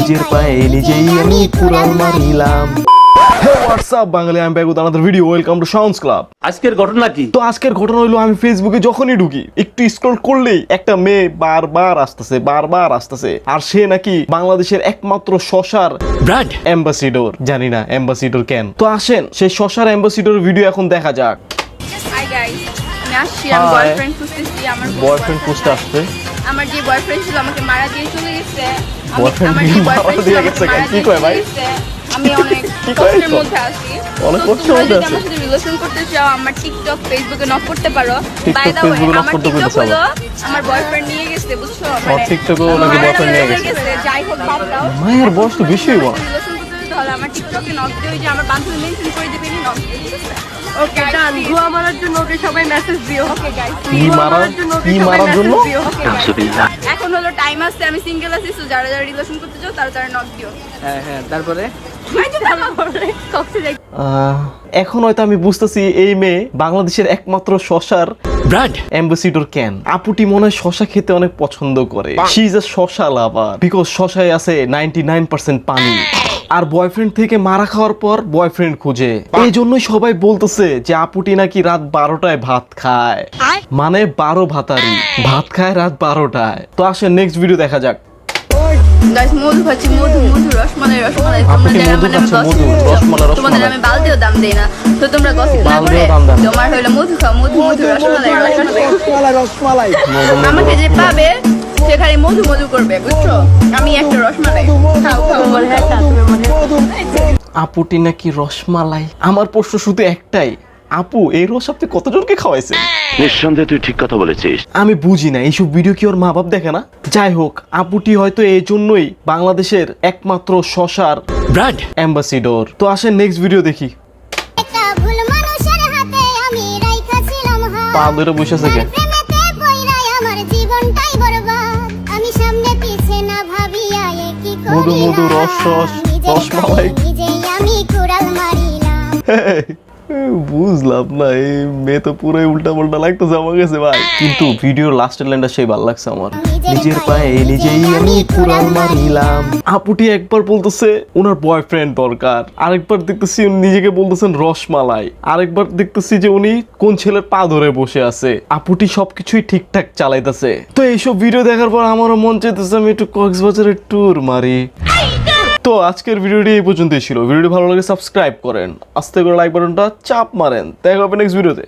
নিজের পায়ে নিজেই আমি কুড়াল মারিলাম। হোয়াটসঅ্যাপ বাঙালি? আমি video welcome to sounds club আজকের ঘটনা কি? তো আজকের ঘটনা হলো আমি ফেসবুকে যখনই ঢুকি একটু স্ক্রল করলেই একটা মেয়ে বারবার আসতেছে বারবার আসতেছে। আর সে নাকি বাংলাদেশের একমাত্র শশার ব্র্যান্ড অ্যাম্বাসিডর জানি না অ্যাম্বাসিডর কেন। তো আসেন সেই শশার অ্যাম্বাসিডর ভিডিও এখন দেখা যাক. বয়ফ্রেন্ড খুঁজতে আসছে। আমার যে বয়ফ্রেন্ড ছিল আমাকে মারা দিয়ে চলে গেছে। আমি- আমার যে দিয়ে মারা boyfriend দিয়ে ছিল আমাকে মারা দিয়ে চলে গেছে। আমি অনেক কষ্টের মধ্যে আছি। অনেক কষ্টের মধ্যে যদি আমার সাথে রিলেশন করতে চাও আমার টিকটক ফেসবুকে নক করতে পারো। বাই দা ওয়ে আমার টিকটক হলো আমার বয়ফ্রেন্ড নিয়ে গেছে বুঝছ? নাকি নিয়ে গেছে। যাই হোক বাদ দাও। মায়ের বয়স তো বেশি হলে আমার টিকটকে নক দিয়ে যে আমার বান্ধবী মেনশন করে দিবে নক দিয়ে ওকে ডান গুয়া মারার জন্য ওকে সবাই মেসেজ দিও। ওকে গাইস কি মারার মারার জন্য কি মারার জন্য? message দিও ওকে এখন হলো টাইম আছে আমি সিঙ্গেল আছি সো যারা যারা রিলেশন করতে চাও তারা তারা নক দিও। হ্যাঁ হ্যাঁ তারপরে? এখন হয়তো আমি বুঝতেছি এই মেয়ে বাংলাদেশের একমাত্র শশার ব্র্যান্ড অ্যাম্বাসিডর কেন? আপুটি মনে হয় শশা খেতে অনেক পছন্দ করে। শি ইজ এ শশা লাভার বিকজ শশায় আছে নাইনটি নাইন পার্সেন্ট পানি আর বয়ফ্রেন্ড থেকে মারা খাওয়ার পর বয়ফ্রেন্ড খুঁজে। এই জন্যই সবাই বলতেছে যে আপুটি নাকি রাত বারোটায় ভাত খায়। মানে বারো ভাতারি। ভাত খায় রাত বারোটায়। তো আসে নেক্সট ভিডিও দেখা যাক। গাইস মধু খাচ্ছি মধু মধু রসমালাই রসমালাই। তোমরা যারা মানে মধু, রসমালাই, তোমাদের আমি বালতিও দাম দেই না। তো তোমরা গসিপ না করে বালতিও দাম দেন না। তোমার হলো মধু খাও মধু মধু রসমালাই রসমালাই। আমাকে যে পাবে মধু মধু করবে বুঝছ? আমি একটা রসমালাই। খাও খাও। তোমার হ্যাঁ তুমি মনে আপুটি নাকি রসমালাই? আমার প্রশ্ন শুধু একটাই। আপু এই রস আপনি কতজনকে খাওয়াইছে নিঃসন্দেহে তুই ঠিক কথা বলেছিস। আমি বুঝি না এইসব ভিডিও কি ওর মা বাপ দেখে না? যাই হোক আপুটি হয়তো এই জন্যই বাংলাদেশের একমাত্র শশার ব্র্যান্ড অ্যাম্বাসিডর। তো আসেন নেক্সট ভিডিও দেখি। একটা ভুল মানুষের হাতে আমি রাইখাছিলাম হাত। পা ধরে বসে থেকে মধু, মধু, রস রস, রস, নিজের বুঝলাম না এই মেয়ে তো পুরোই উল্টা পাল্টা লাগতেছে আমার কাছে ভাই। কিন্তু ভিডিওর লাস্টের লাইনটা সেই ভালো লাগছে আমার। নিজের পায়ে নিজেই আমি কুড়াল মারিলাম। আপুটি একবার বলতেছে ওনার বয়ফ্রেন্ড দরকার। আরেকবার দেখতেছি উনি নিজেকে বলতেছেন রসমালাই। আরেকবার দেখতেছি যে উনি কোন ছেলের পা ধরে বসে আছে। আপুটি সবকিছুই ঠিকঠাক চালাইতেছে। তো এইসব ভিডিও দেখার পর আমারও মন চাইতেছে আমি একটু কক্সবাজারের ট্যুর মারি। তো আজকের ভিডিওটি এই পর্যন্তই ছিল। ভিডিওটি ভালো লাগে সাবস্ক্রাইব করেন। আস্তে করে লাইক বাটনটা চাপ মারেন। দেখা হবে নেক্সট ভিডিওতে